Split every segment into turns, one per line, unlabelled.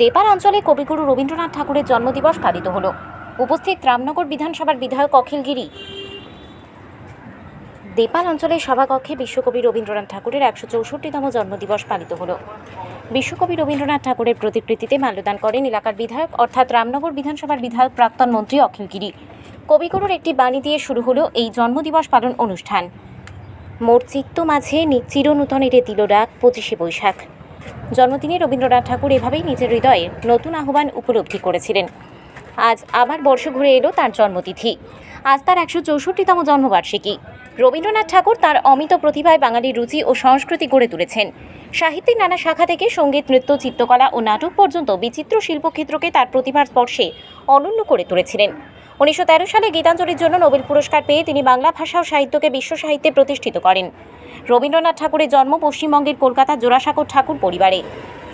দেপাল অঞ্চলে কবিগুরু রবীন্দ্রনাথ ঠাকুরের জন্মদিবস পালিত হলো। উপস্থিত রামনগর বিধানসভার বিধায়ক অখিল গিরি। দেপাল অঞ্চলের সভাকক্ষে বিশ্বকবি রবীন্দ্রনাথ ঠাকুরের একশো চৌষট্টিতম জন্মদিবস পালিত হলো। বিশ্বকবি রবীন্দ্রনাথ ঠাকুরের প্রতিকৃতিতে মাল্যদান করেন এলাকার বিধায়ক, অর্থাৎ রামনগর বিধানসভার বিধায়ক প্রাক্তন মন্ত্রী অখিল গিরি। কবিগুরুর একটি বাণী দিয়ে শুরু হলো এই জন্মদিবস পালন অনুষ্ঠান। মোর চিত্ত মাঝে চিরনূতনের দিল ডাক পঁচিশে বৈশাখ। জন্মদিনে রবীন্দ্রনাথ ঠাকুর এভাবেই নিজের হৃদয়ে নতুন আহ্বান উপলব্ধি করেছিলেন। আজ আবার বর্ষ ঘুরে এলো তার জন্মতিথি। আজ তার একশো চৌষট্টিতম জন্মবার্ষিকী। রবীন্দ্রনাথ ঠাকুর তার অমিত প্রতিভায় বাঙালির রুচি ও সংস্কৃতি গড়ে তুলেছেন। সাহিত্যিক নানা শাখা থেকে সংগীত, নৃত্য, চিত্রকলা ও নাটক পর্যন্ত বিচিত্র শিল্পক্ষেত্রকে তার প্রতিভার স্পর্শে অনন্য করে তুলেছিলেন। উনিশশো তেরো সালে গীতাঞ্জলির জন্য নোবেল পুরস্কার পেয়ে তিনি বাংলা ভাষা ও সাহিত্যকে বিশ্ব সাহিত্যে প্রতিষ্ঠিত করেন। রবীন্দ্রনাথ ঠাকুরের জন্ম পশ্চিমবঙ্গের কলকাতা জোড়াসাঁকোর ঠাকুর পরিবারে।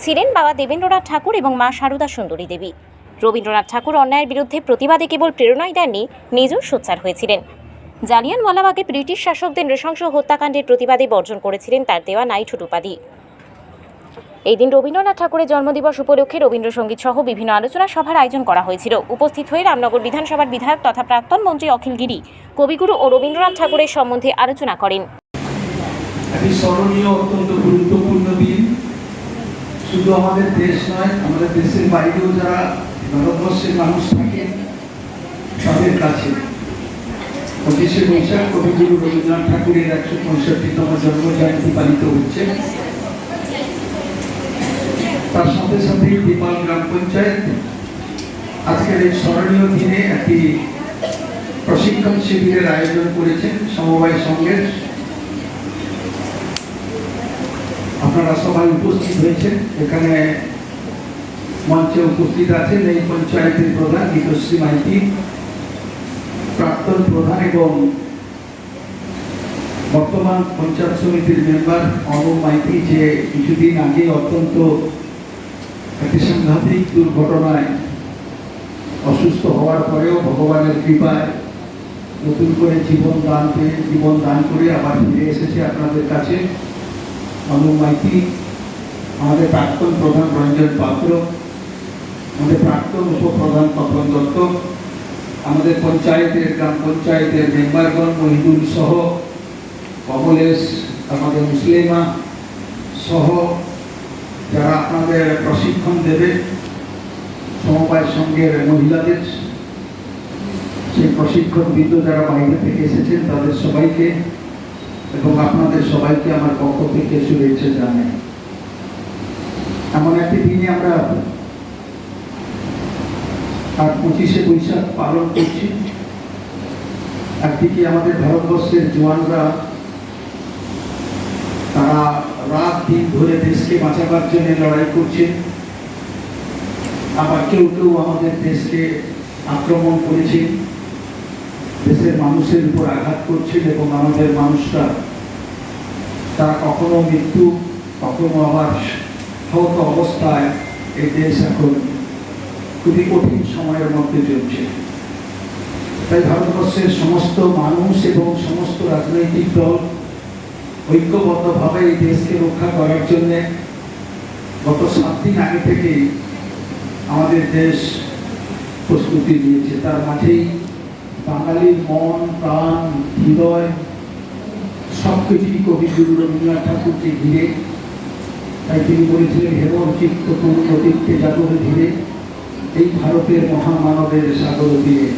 ছিলেন বাবা দেবেন্দ্রনাথ ঠাকুর এবং মা সারদা সুন্দরী দেবী। রবীন্দ্রনাথ ঠাকুর অন্যায়ের বিরুদ্ধে প্রতিবাদে কেবল প্রেরণাই দেননি, নিজেও সোচ্চার হয়েছিলেন। জালিয়ানওয়ালাবাগে ব্রিটিশ শাসকদের নৃশংস হত্যাকাণ্ডের প্রতিবাদে বর্জন করেছিলেন তার দেওয়া নাইটহুড উপাধি। এই দিন রবীন্দ্রনাথ ঠাকুরের জন্মদিবস উপলক্ষে রবীন্দ্রসঙ্গীত সহ বিভিন্ন আলোচনা সভার আয়োজন করা হয়েছিল। উপস্থিত হয়ে রামনগর বিধানসভার বিধায়ক তথা প্রাক্তন মন্ত্রী অখিল গিরি, কবিগুরু ও রবীন্দ্রনাথ ঠাকুরের সম্বন্ধে আলোচনা করেন।
একটি স্মরণীয়, অত্যন্ত গুরুত্বপূর্ণ দিন। শুধু আমাদের দেশ নয়, আমাদের দেশের বাইরেও যারা ভারতবর্ষের মানুষ থাকেন, তাদের কাছে। পঁচিশে বৈশাখ, কবিগুরু রবীন্দ্রনাথ ঠাকুরের একশো পঁয়ষট্টিতম জন্ম জয়ন্তী পালিত হচ্ছে। তার সাথে সাথে দীপাল গ্রাম পঞ্চায়েত। আজকের এই স্মরণীয় দিনে একটি প্রশিক্ষণ শিবিরের আয়োজন করেছেন সমবায় সংঘের আপনারা সবাই উপস্থিত হয়েছেন। এখানে মঞ্চে উপস্থিত আছেন এই পঞ্চায়েতের প্রধান গীতশ্রী মাইতি, প্রাক্তন প্রধান এবং বর্তমান পঞ্চায়েত সমিতির মেম্বার অনুপ মাইতি, যে কিছুদিন আগে অত্যন্ত একটি সাংঘাতিক দুর্ঘটনায় অসুস্থ হওয়ার পরেও ভগবানের কৃপায় নতুন করে জীবন দান পেয়ে জীবন দান করে আবার ফিরে এসেছে আপনাদের কাছে। অনু মাইতি, আমাদের প্রাক্তন প্রধান রঞ্জন পাত্র, আমাদের প্রাক্তন উপপ্রধান তপন দত্ত, আমাদের পঞ্চায়েতের গ্রাম পঞ্চায়েতের মেম্বারগণ মহিদুল সহ, কমলেশ, আমাদের মুসলিমা সহ, যারা আপনাদের প্রশিক্ষণ দেবে সমবায় সঙ্গের মহিলাদের, সেই প্রশিক্ষণবিদ যারা বাইরে থেকে এসেছেন, তাদের সবাইকে এবং আপনাদের সবাইকে আমার পক্ষ থেকে শুভেচ্ছা জানাই। এমন একটি দিনে আমরা আর পঁচিশে বৈশাখ পালন করছি। একদিকে আমাদের ভারতবর্ষের জওয়ানরা, তারা রাত দিন ধরে দেশকে বাঁচাবার জন্য লড়াই করছে। আবার কেউ কেউ আমাদের দেশকে আক্রমণ করেছে। দেশের মানুষের উপর আঘাত করছেন এবং আমাদের মানুষরা, তারা কখনো মৃত্যু, কখনো আবার হত অবস্থায় এই দেশ এখন খুবই কঠিন সময়ের মধ্যে চলছে। তাই ভারতবর্ষের সমস্ত মানুষ এবং সমস্ত রাজনৈতিক দল ঐক্যবদ্ধভাবে এই দেশকে রক্ষা করার জন্যে গত সাত দিন আগে থেকেই আমাদের দেশ প্রস্তুতি নিয়েছে। তার মাঝেই বাঙালির মন, প্রাণ, হৃদয় সব কিছুই কবিগুরু রবীন্দ্রনাথ ঠাকুরকে ঘিরে। তাই তিনি বলেছিলেন হেমর চিত্ত পূর্ণ জাগরে ধীরে এই ভারতের মহামানবের সাগর তীরে।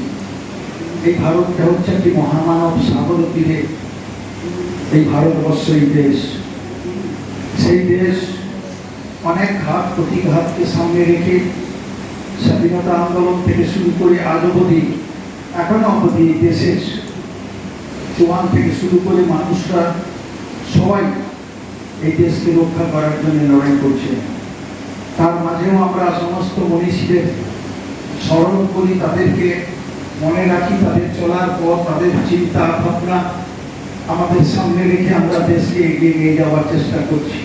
এই ভারতটা হচ্ছে একটি মহামানব সাগর তীরে। এই ভারতবর্ষ, এই দেশ। সেই দেশ অনেক ঘাত প্রতিঘাতকে সামনে রেখে স্বাধীনতা আন্দোলন থেকে শুরু করে আজ অবধি এখনও অবধি দেশের জোয়ান থেকে শুরু করে মানুষরা সবাই এই দেশকে রক্ষা করার জন্য লড়াই করছে। তার মাঝেও আমরা সমস্ত মনীষীদের স্মরণ করি, তাদেরকে মনে রাখি, তাদের চলার পর তাদের চিন্তা ভাবনা আমাদের সামনে রেখে আমরা দেশকে এগিয়ে নিয়ে যাওয়ার চেষ্টা করছি।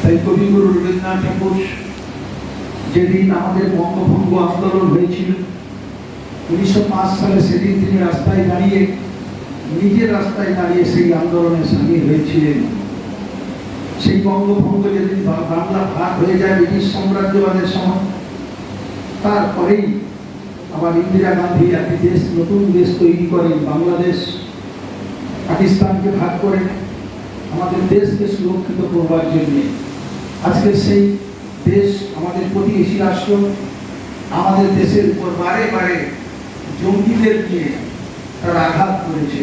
তাই কবিগুরু রবীন্দ্রনাথ ঠাকুর যেদিন আমাদের বঙ্গভঙ্গ আন্দোলন হয়েছিল উনিশশো পাঁচ সালে সেদিন তিনি রাস্তায় দাঁড়িয়ে, নিজের রাস্তায় দাঁড়িয়ে সেই আন্দোলনে সামিল হয়েছিলেন। সেই বঙ্গভঙ্গ যেদিন বাংলা ভাগ হয়ে যায়, ব্রিটিশ সাম্রাজ্যবাদের সময় তারপরেই আবার ইন্দিরা গান্ধী একটি দেশ, নতুন দেশ তৈরি করেন। বাংলাদেশ পাকিস্তানকে ভাগ করে আমাদের দেশকে সুরক্ষিত করবার জন্য। আজকে সেই দেশ আমাদের প্রতিবেশী রাষ্ট্র, আমাদের দেশের উপর বারে বারে জঙ্গিদের নিয়ে তারা আঘাত করেছে।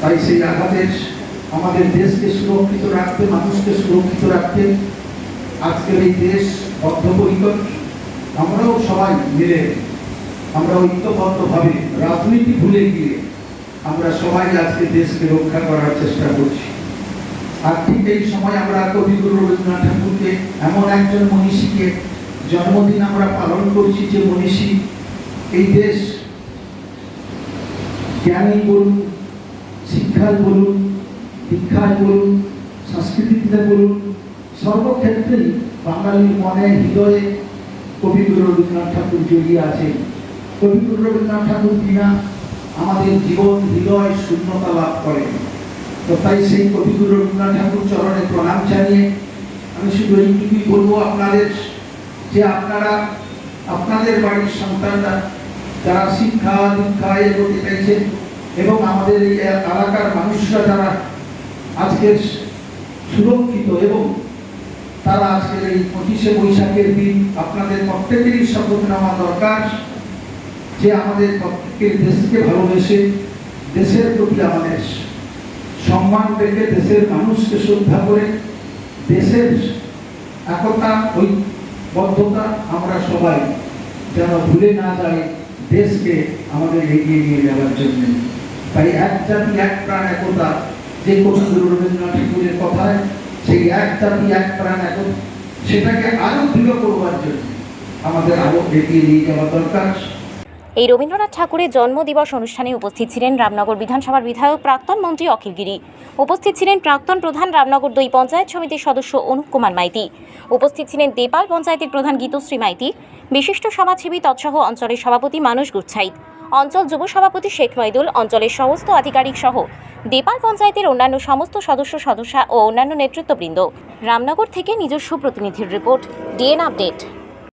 তাই সেই আঘাতের আমাদের দেশকে সুরক্ষিত রাখতে, মানুষকে সুরক্ষিত রাখতে আজকের এই দেশ বদ্ধপরিকর। আমরাও সবাই মিলে, আমরা ঐক্যবদ্ধভাবে রাজনীতি ভুলে গিয়ে আমরা সবাই আজকে দেশকে রক্ষা করার চেষ্টা করছি। আর ঠিক এই সময় আমরা কবিগুরু রবীন্দ্রনাথ ঠাকুরকে, এমন একজন মনীষীকে জন্মদিন আমরা পালন করছি যে মনীষী এই দেশ জ্ঞানী বলুন শিক্ষায় বলুন দীক্ষায় বলুন সংস্কৃতিতে বলুন, সর্বক্ষেত্রেই বাঙালির মনে হৃদয়ে কবিগুরু রবীন্দ্রনাথ ঠাকুর জড়িয়ে আছেন। কবিগুরু রবীন্দ্রনাথ ঠাকুর কিনা আমাদের জীবন হৃদয় শূন্যতা লাভ করে তো তাই সেই কবিগুরু রবীন্দ্রনাথ ঠাকুর চরণে প্রণাম জানিয়ে আমি শুধু এইটুকুই বলব আপনাদের, যে আপনারা, আপনাদের বাড়ির সন্তানরা যারা শিক্ষা, দীক্ষা এগোতে চাইছেন এবং আমাদের এই এলাকার মানুষরা যারা আজকের সুরক্ষিত এবং তারা আজকের এই পঁচিশে বৈশাখের দিন আপনাদের প্রত্যেকেরই শপথ নেওয়া দরকার যে আমাদের প্রত্যেকের দেশকে ভালোবেসে, দেশের প্রতি আমাদের সম্মান রেখে দেশের মানুষকে শ্রদ্ধা করে দেশের একতা, ঐক্যবদ্ধতা আমরা সবাই যেন ভুলে না যাই। দেশকে আমাদের এগিয়ে নিয়ে যাওয়ার জন্য। তাই এক জাতি এক প্রাণ, একতা, যে কবিগুরু রবীন্দ্রনাথ ঠাকুরের কথায় সেই এক জাতি এক প্রাণ একতা সেটাকে আরও দৃঢ় করবার জন্য আমাদের আরও এগিয়ে নিয়ে যাওয়া দরকার।
এই রবীন্দ্রনাথ ঠাকুরের জন্মদিবস অনুষ্ঠানে উপস্থিত ছিলেন রামনগর বিধানসভার বিধায়ক প্রাক্তন মন্ত্রী অখিল গিরি। উপস্থিত ছিলেন প্রাক্তন প্রধান রামনগর দুই পঞ্চায়েত সমিতির সদস্য অনুপ কুমার মাইতি। উপস্থিত ছিলেন দেপাল পঞ্চায়েতের প্রধান গীতশ্রী মাইতি। বিশিষ্ট সমাজসেবী তৎসহ অঞ্চলের সভাপতি মানুষ গুচ্ছাইত অঞ্চল যুব সভাপতি শেখ মইদুল, অঞ্চলের সমস্ত আধিকারিক সহ দেপাল পঞ্চায়েতের অন্যান্য সমস্ত সদস্য, সদস্যা ও অন্যান্য নেতৃত্ববৃন্দ। রামনগর থেকে নিজস্ব প্রতিনিধির রিপোর্ট, ডিএন আপডেট।